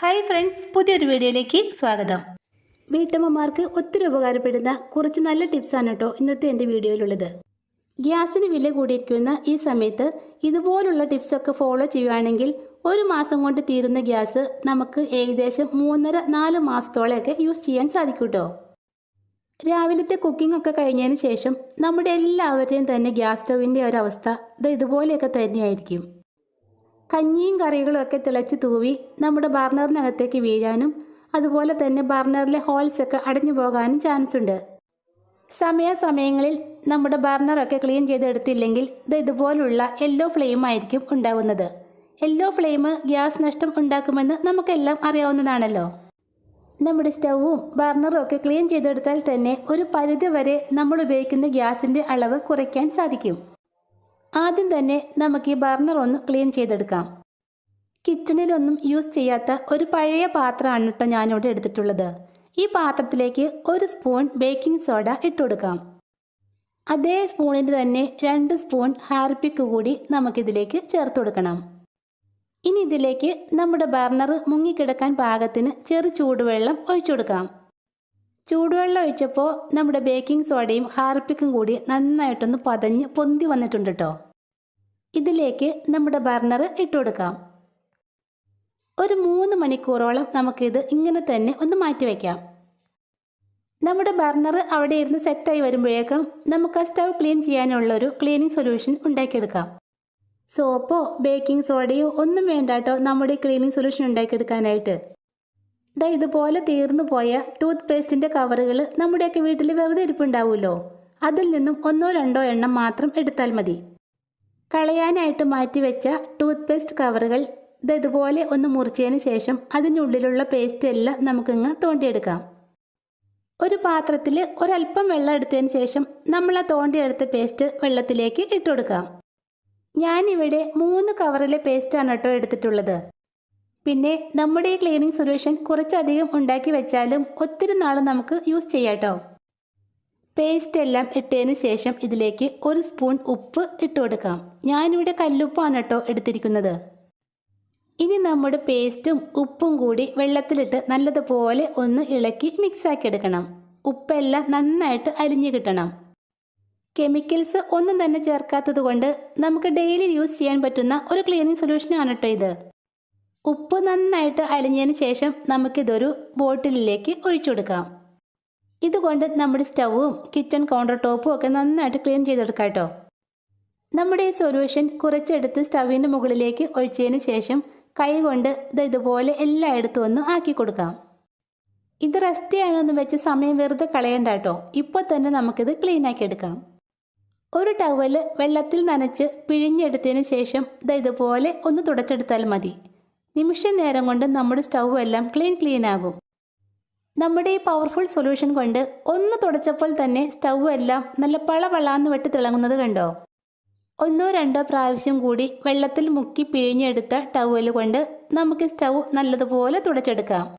Hi friends പുതിയൊരു വീഡിയോയിലേക്ക് സ്വാഗതം. വീട്ടമ്മമാർക്ക് ഒത്തിരി ഉപകാരപ്പെടുന്ന കുറച്ച് നല്ല ടിപ്സാണ് കേട്ടോ ഇന്നത്തെ എന്റെ വീഡിയോയിലുള്ളത്. ഗ്യാസിന് വില കൂടിയിരിക്കുന്ന ഈ സമയത്ത് ഇതുപോലുള്ള ടിപ്സൊക്കെ ഫോളോ ചെയ്യുകയാണെങ്കിൽ ഒരു മാസം കൊണ്ട് തീരുന്ന ഗ്യാസ് നമുക്ക് ഏകദേശം മൂന്നര നാല് മാസത്തോളമൊക്കെ യൂസ് ചെയ്യാൻ സാധിക്കും കേട്ടോ. രാവിലത്തെ കുക്കിംഗ് ഒക്കെ കഴിഞ്ഞതിന് ശേഷം നമ്മുടെ എല്ലാവരുടെയും തന്നെ ഗ്യാസ് സ്റ്റൗവിന്റെ ഒരവസ്ഥ ഇത് ഇതുപോലെയൊക്കെ തന്നെയായിരിക്കും. കഞ്ഞിയും കറികളും ഒക്കെ തിളച്ച് തൂവി നമ്മുടെ ബർണറിനകത്തേക്ക് വീഴാനും അതുപോലെ തന്നെ ബർണറിലെ ഹോൾസ് ഒക്കെ അടഞ്ഞു പോകാനും ചാൻസ് ഉണ്ട്. സമയാസമയങ്ങളിൽ നമ്മുടെ ബർണറൊക്കെ ക്ലീൻ ചെയ്തെടുത്തില്ലെങ്കിൽ ഇത് ഇതുപോലുള്ള യെല്ലോ ഫ്ലെയിം ആയിരിക്കും ഉണ്ടാകുന്നത് യെല്ലോ ഫ്ലെയിം ഗ്യാസ് നഷ്ടം ഉണ്ടാക്കുമെന്ന് നമുക്കെല്ലാം അറിയാവുന്നതാണല്ലോ. നമ്മുടെ സ്റ്റൗവും ബർണറും ഒക്കെ ക്ലീൻ ചെയ്തെടുത്താൽ തന്നെ ഒരു പരിധി വരെ നമ്മൾ ഉപയോഗിക്കുന്ന ഗ്യാസിന്റെ അളവ് കുറയ്ക്കാൻ സാധിക്കും. ആദ്യം തന്നെ നമുക്ക് ഈ ബർണർ ഒന്ന് ക്ലീൻ ചെയ്തെടുക്കാം. കിച്ചണിലൊന്നും യൂസ് ചെയ്യാത്ത ഒരു പഴയ പാത്രമാണ് കേട്ടോ ഞാനിവിടെ എടുത്തിട്ടുള്ളത്. ഈ പാത്രത്തിലേക്ക് ഒരു സ്പൂൺ ബേക്കിംഗ് സോഡ ഇട്ട് കൊടുക്കാം. അതേ സ്പൂണിന് തന്നെ രണ്ട് സ്പൂൺ ഹാർപ്പിക്ക് കൂടി നമുക്കിതിലേക്ക് ചേർത്ത് കൊടുക്കണം. ഇനി ഇതിലേക്ക് നമ്മുടെ ബർണർ മുങ്ങിക്കിടക്കാൻ പാകത്തിന് ചെറു ചൂടുവെള്ളം ഒഴിച്ചു കൊടുക്കാം. ചൂടുവെള്ളം ഒഴിച്ചപ്പോൾ നമ്മുടെ ബേക്കിംഗ് സോഡയും ഹാർപ്പിക്കും കൂടി നന്നായിട്ടൊന്ന് പതഞ്ഞ് പൊന്തി വന്നിട്ടുണ്ട് കേട്ടോ ഇതിലേക്ക് നമ്മുടെ ബർണർ ഇട്ട് കൊടുക്കാം. ഒരു മൂന്ന് മണിക്കൂറോളം നമുക്കിത് ഇങ്ങനെ തന്നെ ഒന്ന് മാറ്റി വയ്ക്കാം നമ്മുടെ ബർണർ അവിടെ ഇരുന്ന് സെറ്റായി വരുമ്പോഴേക്കും നമുക്ക് ആ സ്റ്റൗ ക്ലീൻ ചെയ്യാനുള്ളൊരു ക്ലീനിങ് സൊല്യൂഷൻ ഉണ്ടാക്കിയെടുക്കാം. സോപ്പോ ബേക്കിംഗ് സോഡയോ ഒന്നും വേണ്ട കേട്ടോ നമ്മുടെ ക്ലീനിങ് സൊല്യൂഷൻ ഉണ്ടാക്കിയെടുക്കാനായിട്ട്. ദാ ഇതുപോലെ തീർന്നു പോയ ടൂത്ത് പേസ്റ്റിന്റെ കവറുകൾ നമ്മുടെയൊക്കെ വീട്ടിൽ വെറുതെ ഇരിപ്പുണ്ടാവുമല്ലോ അതിൽ നിന്നും ഒന്നോ രണ്ടോ എണ്ണം മാത്രം എടുത്താൽ മതി. കളയാനായിട്ട് മാറ്റിവെച്ച ടൂത്ത് പേസ്റ്റ് കവറുകൾ ഇത് ഇതുപോലെ ഒന്ന് മുറിച്ചതിന് ശേഷം അതിനുള്ളിലുള്ള പേസ്റ്റ് എല്ലാം നമുക്കിങ്ങ് തോണ്ടിയെടുക്കാം. ഒരു പാത്രത്തിൽ ഒരല്പം വെള്ളം എടുത്തതിന് ശേഷം നമ്മൾ ആ തോണ്ടിയെടുത്ത പേസ്റ്റ് വെള്ളത്തിലേക്ക് ഇട്ടുകൊടുക്കാം. ഞാനിവിടെ മൂന്ന് കവറിലെ പേസ്റ്റാണ് കേട്ടോ എടുത്തിട്ടുള്ളത്. പിന്നെ നമ്മുടെ ഈ ക്ലീനിങ് സൊല്യൂഷൻ കുറച്ചധികം ഉണ്ടാക്കി വെച്ചാലും ഒത്തിരി നാൾ നമുക്ക് യൂസ് ചെയ്യാട്ടോ. പേസ്റ്റ് എല്ലാം ഇട്ടതിന് ശേഷം ഇതിലേക്ക് ഒരു സ്പൂൺ ഉപ്പ് ഇട്ട് കൊടുക്കാം. ഞാനിവിടെ കല്ലുപ്പാണ് കേട്ടോ എടുത്തിരിക്കുന്നത്. ഇനി നമ്മുടെ പേസ്റ്റും ഉപ്പും കൂടി വെള്ളത്തിലിട്ട് നല്ലതുപോലെ ഒന്ന് ഇളക്കി മിക്സാക്കി എടുക്കണം. ഉപ്പെല്ലാം നന്നായിട്ട് അലിഞ്ഞു കിട്ടണം. കെമിക്കൽസ് ഒന്നും തന്നെ ചേർക്കാത്തത് കൊണ്ട് നമുക്ക് ഡെയിലി യൂസ് ചെയ്യാൻ പറ്റുന്ന ഒരു ക്ലീനിങ് സൊല്യൂഷനാണ് കേട്ടോ ഇത്. ഉപ്പ് നന്നായിട്ട് അലിഞ്ഞതിന് ശേഷം നമുക്കിതൊരു ബോട്ടിലിലേക്ക് ഒഴിച്ചു കൊടുക്കാം. ഇതുകൊണ്ട് നമ്മുടെ സ്റ്റൗവും കിച്ചൺ കൗണ്ടർ ടോപ്പും ഒക്കെ നന്നായിട്ട് ക്ലീൻ ചെയ്തെടുക്കാം കേട്ടോ. നമ്മുടെ ഈ സൊല്യൂഷൻ കുറച്ചെടുത്ത് സ്റ്റവിന്റെ മുകളിലേക്ക് ഒഴിച്ചതിന് ശേഷം കൈ കൊണ്ട് ഇത് ഇതുപോലെ എല്ലായിടത്തും ഒന്ന് ആക്കി കൊടുക്കാം. ഇത് റെസ്റ്റ് ചെയ്യാനൊന്നും വെച്ച് സമയം വെറുതെ കളയണ്ട കേട്ടോ. ഇപ്പോൾ തന്നെ നമുക്കിത് ക്ലീൻ ആക്കി എടുക്കാം. ഒരു ടവൽ വെള്ളത്തിൽ നനച്ച് പിഴിഞ്ഞെടുത്തതിന് ശേഷം ഇത് ഇതുപോലെ ഒന്ന് തുടച്ചെടുത്താൽ മതി. നിമിഷ നേരം കൊണ്ട് നമ്മുടെ സ്റ്റൗ എല്ലാം ക്ലീൻ ക്ലീൻ ആകും. നമ്മുടെ ഈ പവർഫുൾ സൊല്യൂഷൻ കൊണ്ട് ഒന്ന് തുടച്ചപ്പോൾ തന്നെ സ്റ്റൗ എല്ലാം നല്ല പള പളാന്ന് വെട്ടി തിളങ്ങുന്നത് കണ്ടോ? ഒന്നോ രണ്ടോ പ്രാവശ്യം കൂടി വെള്ളത്തിൽ മുക്കി പിഴിഞ്ഞെടുത്ത ടവൽ കൊണ്ട് നമുക്ക് സ്റ്റൗ നല്ലതുപോലെ തുടച്ചെടുക്കാം.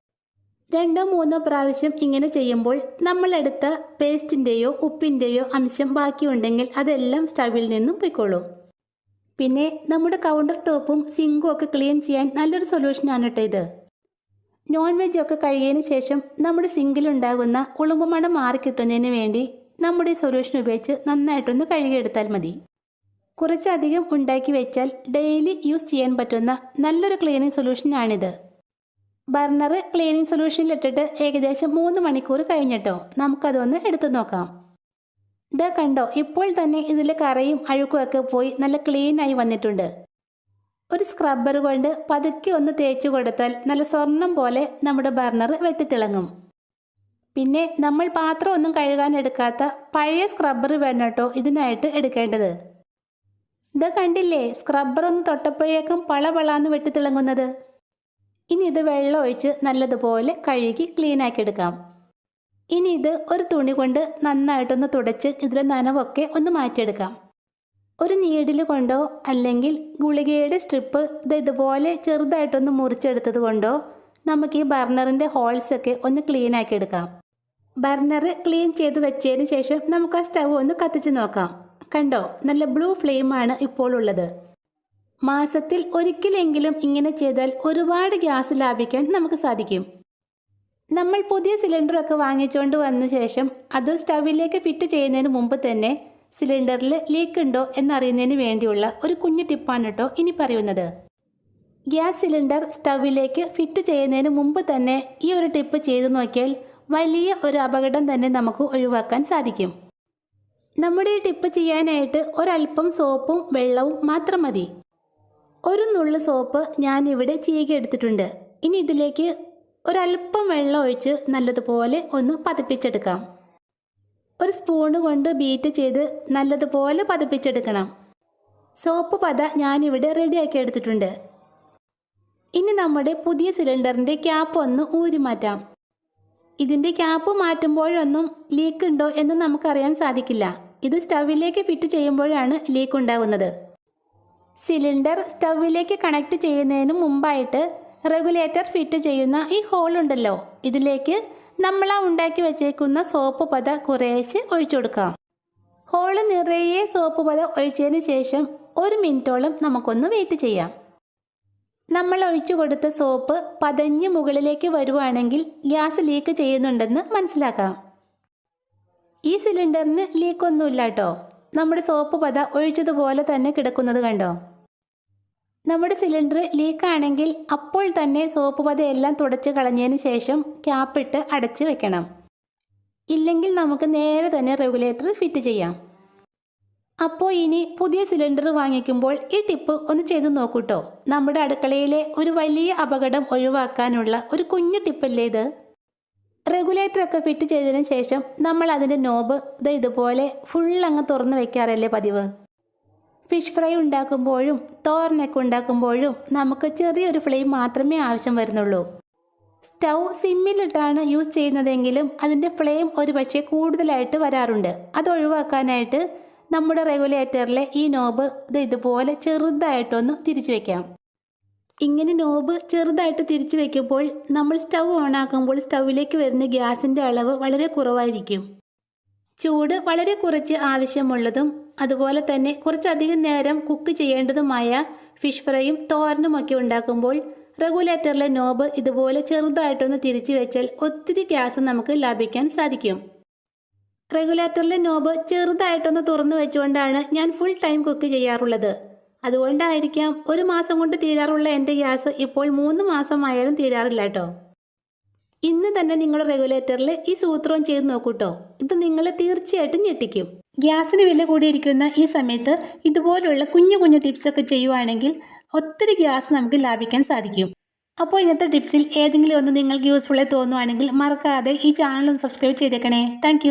രണ്ടോ മൂന്നോ പ്രാവശ്യം ഇങ്ങനെ ചെയ്യുമ്പോൾ നമ്മളെടുത്ത പേസ്റ്റിന്റെയോ ഉപ്പിന്റെയോ അംശം ബാക്കിയുണ്ടെങ്കിൽ അതെല്ലാം സ്റ്റവിൽ നിന്നും പൊയ്ക്കോളും. പിന്നെ നമ്മുടെ കൗണ്ടർ ടോപ്പും സിങ്കും ഒക്കെ ക്ലീൻ ചെയ്യാൻ നല്ലൊരു സൊല്യൂഷനാണ് കേട്ടോ ഇത്. നോൺ വെജ് ഒക്കെ കഴിയതിന് ശേഷം നമ്മുടെ സിങ്കിലുണ്ടാകുന്ന ഉളുമ്പുമണം മാറിക്കിട്ടുന്നതിന് വേണ്ടി നമ്മുടെ സൊല്യൂഷൻ ഉപയോഗിച്ച് നന്നായിട്ടൊന്ന് കഴുകിയെടുത്താൽ മതി. കുറച്ചധികം ഉണ്ടാക്കി വെച്ചാൽ ഡെയിലി യൂസ് ചെയ്യാൻ പറ്റുന്ന നല്ലൊരു ക്ലീനിങ് സൊല്യൂഷനാണിത് ബർണർ ക്ലീനിങ് സൊല്യൂഷനിലിട്ടിട്ട് ഏകദേശം മൂന്ന് മണിക്കൂർ കഴിഞ്ഞിട്ടോ? നമുക്കതൊന്ന് എടുത്തു നോക്കാം. ഇതാ കണ്ടോ ഇപ്പോൾ തന്നെ ഇതിൽ കറയും അഴുക്കും ഒക്കെ പോയി നല്ല ക്ലീനായി വന്നിട്ടുണ്ട്. ഒരു സ്ക്രബ്ബർ കൊണ്ട് പതുക്കെ ഒന്ന് തേച്ചു കൊടുത്താൽ നല്ല സ്വർണം പോലെ നമ്മുടെ ബർണർ വെട്ടിത്തിളങ്ങും. പിന്നെ നമ്മൾ പാത്രം ഒന്നും കഴുകാൻ എടുക്കാത്ത പഴയ സ്ക്രബ്ബർ വേണം കേട്ടോ ഇതിനായിട്ട് എടുക്കേണ്ടത്. ഇത് കണ്ടില്ലേ സ്ക്രബ്ബർ ഒന്ന് തൊട്ടപ്പോഴേക്കും പളപളാന്ന് വെട്ടിത്തിളങ്ങുന്നത്. ഇനി ഇത് വെള്ളം ഒഴിച്ച് നല്ലതുപോലെ കഴുകി ക്ലീനാക്കി എടുക്കാം. ഇനി ഇത് ഒരു തുണി കൊണ്ട് നന്നായിട്ടൊന്ന് തുടച്ച് ഇതിലെ നനവൊക്കെ ഒന്ന് മാറ്റിയെടുക്കാം. ഒരു നീഡിൽ കൊണ്ടോ അല്ലെങ്കിൽ ഗുളികയുടെ സ്ട്രിപ്പ് ഇത് ഇതുപോലെ ചെറുതായിട്ടൊന്ന് മുറിച്ചെടുത്തത് കൊണ്ടോ നമുക്ക് ഈ ബർണറിന്റെ ഹോൾസൊക്കെ ഒന്ന് ക്ലീൻ ആക്കി എടുക്കാം. ബർണർ ക്ലീൻ ചെയ്ത് വെച്ചതിന് ശേഷം നമുക്ക് ആ സ്റ്റവ് ഒന്ന് കത്തിച്ച് നോക്കാം. കണ്ടോ? നല്ല ബ്ലൂ ഫ്ലെയിമാണ് ഇപ്പോൾ ഉള്ളത്. മാസത്തിൽ ഒരിക്കലെങ്കിലും ഇങ്ങനെ ചെയ്താൽ ഒരുപാട് ഗ്യാസ് ലാഭിക്കാൻ നമുക്ക് സാധിക്കും. നമ്മൾ പുതിയ സിലിണ്ടറൊക്കെ വാങ്ങിച്ചുകൊണ്ട് വന്ന ശേഷം അത് സ്റ്റവിലേക്ക് ഫിറ്റ് ചെയ്യുന്നതിന് മുമ്പ് തന്നെ സിലിണ്ടറിൽ ലീക്ക് ഉണ്ടോ എന്നറിയുന്നതിന് വേണ്ടിയുള്ള ഒരു കുഞ്ഞു ടിപ്പാണ് കേട്ടോ ഇനി പറയുന്നത്. ഗ്യാസ് സിലിണ്ടർ സ്റ്റവിലേക്ക് ഫിറ്റ് ചെയ്യുന്നതിന് മുമ്പ് തന്നെ ഈ ഒരു ടിപ്പ് ചെയ്തു നോക്കിയാൽ വലിയ ഒരു അപകടം തന്നെ നമുക്ക് ഒഴിവാക്കാൻ സാധിക്കും. നമ്മുടെ ഈ ടിപ്പ് ചെയ്യാനായിട്ട് ഒരല്പം സോപ്പും വെള്ളവും മാത്രം മതി. ഒരു നുള്ളു സോപ്പ് ഞാനിവിടെ ചീകി എടുത്തിട്ടുണ്ട്. ഇനി ഇതിലേക്ക് ഒരല്പം വെള്ളം ഒഴിച്ച് നല്ലതുപോലെ ഒന്ന് പതിപ്പിച്ചെടുക്കാം. ഒരു സ്പൂണ് കൊണ്ട് ബീറ്റ് ചെയ്ത് നല്ലതുപോലെ പതിപ്പിച്ചെടുക്കണം. സോപ്പ് പത ഞാനിവിടെ റെഡിയാക്കി എടുത്തിട്ടുണ്ട്. ഇനി നമ്മുടെ പുതിയ സിലിണ്ടറിന്റെ ക്യാപ്പ് ഒന്ന് ഊരി മാറ്റാം. ഇതിന്റെ ക്യാപ്പ് മാറ്റുമ്പോഴൊന്നും ലീക്ക് ഉണ്ടോ എന്ന് നമുക്കറിയാൻ സാധിക്കില്ല. ഇത് സ്റ്റവിലേക്ക് ഫിറ്റ് ചെയ്യുമ്പോഴാണ് ലീക്ക് ഉണ്ടാകുന്നത് സിലിണ്ടർ സ്റ്റവിലേക്ക് കണക്ട് ചെയ്യുന്നതിന് മുമ്പായിട്ട് റെഗുലേറ്റർ ഫിറ്റ് ചെയ്യുന്ന ഈ ഹോൾ ഉണ്ടല്ലോ. ഇതിലേക്ക് നമ്മൾ ആ ഉണ്ടാക്കി വെച്ചേക്കുന്ന സോപ്പ് പത കുറേശ്ശെ ഒഴിച്ചു കൊടുക്കാം. ഹോൾ നിറയെ സോപ്പ് പത ഒഴിച്ചതിന് ശേഷം ഒരു മിനിറ്റോളം നമുക്കൊന്ന് വെയിറ്റ് ചെയ്യാം. നമ്മൾ ഒഴിച്ചു കൊടുത്ത സോപ്പ് പതഞ്ഞ് മുകളിലേക്ക് വരുവാണെങ്കിൽ ഗ്യാസ് ലീക്ക് ചെയ്യുന്നുണ്ടെന്ന് മനസ്സിലാക്കാം. ഈ സിലിണ്ടറിന് ലീക്കൊന്നുമില്ല കേട്ടോ. നമ്മുടെ സോപ്പ് പത ഒഴിച്ചതുപോലെ തന്നെ കിടക്കുന്നത് കണ്ടോ? നമ്മുടെ സിലിണ്ടർ ലീക്കാണെങ്കിൽ അപ്പോൾ തന്നെ സോപ്പ് പതയെല്ലാം തുടച്ച് കളഞ്ഞതിന് ശേഷം ക്യാപ്പിട്ട് അടച്ച് വെക്കണം. ഇല്ലെങ്കിൽ നമുക്ക് നേരെ തന്നെ റെഗുലേറ്റർ ഫിറ്റ് ചെയ്യാം. അപ്പോൾ ഇനി പുതിയ സിലിണ്ടർ വാങ്ങിക്കുമ്പോൾ ഈ ടിപ്പ് ഒന്ന് ചെയ്ത് നോക്കൂട്ടോ. നമ്മുടെ അടുക്കളയിലെ ഒരു വലിയ അപകടം ഒഴിവാക്കാനുള്ള ഒരു കുഞ്ഞു ടിപ്പല്ലേ ഇത്? റെഗുലേറ്റർ ഒക്കെ ഫിറ്റ് ചെയ്തതിന് ശേഷം നമ്മൾ അതിന്റെ നോബ് ഇത് ഇതുപോലെ ഫുൾ അങ്ങ് തുറന്ന് വെക്കാറല്ലേ പതിവ്? ഫിഷ് ഫ്രൈ ഉണ്ടാക്കുമ്പോഴും തോരനൊക്കെ ഉണ്ടാക്കുമ്പോഴും നമുക്ക് ചെറിയൊരു ഫ്ലെയിം മാത്രമേ ആവശ്യം വരുന്നുള്ളൂ. സ്റ്റൗ സിമ്മിലിട്ടാണ് യൂസ് ചെയ്യുന്നതെങ്കിലും അതിന്റെ ഫ്ലെയിം ഒരു പക്ഷേ കൂടുതലായിട്ട് വരാറുണ്ട്. അത് ഒഴിവാക്കാനായിട്ട് നമ്മുടെ റെഗുലേറ്ററിലെ ഈ നോബ് ഇത് ഇതുപോലെ ചെറുതായിട്ടൊന്ന് തിരിച്ചു വയ്ക്കാം ഇങ്ങനെ നോബ് ചെറുതായിട്ട് തിരിച്ചു വയ്ക്കുമ്പോൾ നമ്മൾ സ്റ്റൗ ഓണാക്കുമ്പോൾ സ്റ്റൗവിലേക്ക് വരുന്ന ഗ്യാസിന്റെ അളവ് വളരെ കുറവായിരിക്കും. ചൂട് വളരെ കുറച്ച് ആവശ്യമുള്ളതും അതുപോലെ തന്നെ കുറച്ചധികം നേരം കുക്ക് ചെയ്യേണ്ടതുമായ ഫിഷ് ഫ്രൈയും തോരനും ഒക്കെ ഉണ്ടാക്കുമ്പോൾ റെഗുലേറ്ററിലെ നോബ് ഇതുപോലെ ചെറുതായിട്ടൊന്ന് തിരിച്ചു വെച്ചാൽ ഒത്തിരി ഗ്യാസ് നമുക്ക് ലാഭിക്കാൻ സാധിക്കും. റെഗുലേറ്ററിലെ നോബ് ചെറുതായിട്ടൊന്ന് തുറന്നു വെച്ചുകൊണ്ടാണ് ഞാൻ ഫുൾ ടൈം കുക്ക് ചെയ്യാറുള്ളത്. അതുകൊണ്ടായിരിക്കാം ഒരു മാസം കൊണ്ട് തീരാറുള്ള എന്റെ ഗ്യാസ് ഇപ്പോൾ മൂന്ന് മാസമായാലും തീരാറില്ല കേട്ടോ. ഇന്ന് തന്നെ നിങ്ങളുടെ റെഗുലേറ്ററിൽ ഈ സൂത്രവും ചെയ്ത് നോക്കൂട്ടോ. ഇത് നിങ്ങളെ തീർച്ചയായിട്ടും ഞെട്ടിക്കും. ഗ്യാസിന് വില കൂടിയിരിക്കുന്ന ഈ സമയത്ത് ഇതുപോലുള്ള കുഞ്ഞു കുഞ്ഞു ടിപ്സൊക്കെ ചെയ്യുവാണെങ്കിൽ ഒത്തിരി ഗ്യാസ് നമുക്ക് ലാഭിക്കാൻ സാധിക്കും. അപ്പോൾ ഇന്നത്തെ ടിപ്സിൽ ഏതെങ്കിലും ഒന്ന് നിങ്ങൾക്ക് യൂസ്ഫുള്ളായി തോന്നുവാണെങ്കിൽ മറക്കാതെ ഈ ചാനൽ ഒന്ന് സബ്സ്ക്രൈബ് ചെയ്തേക്കണേ. താങ്ക്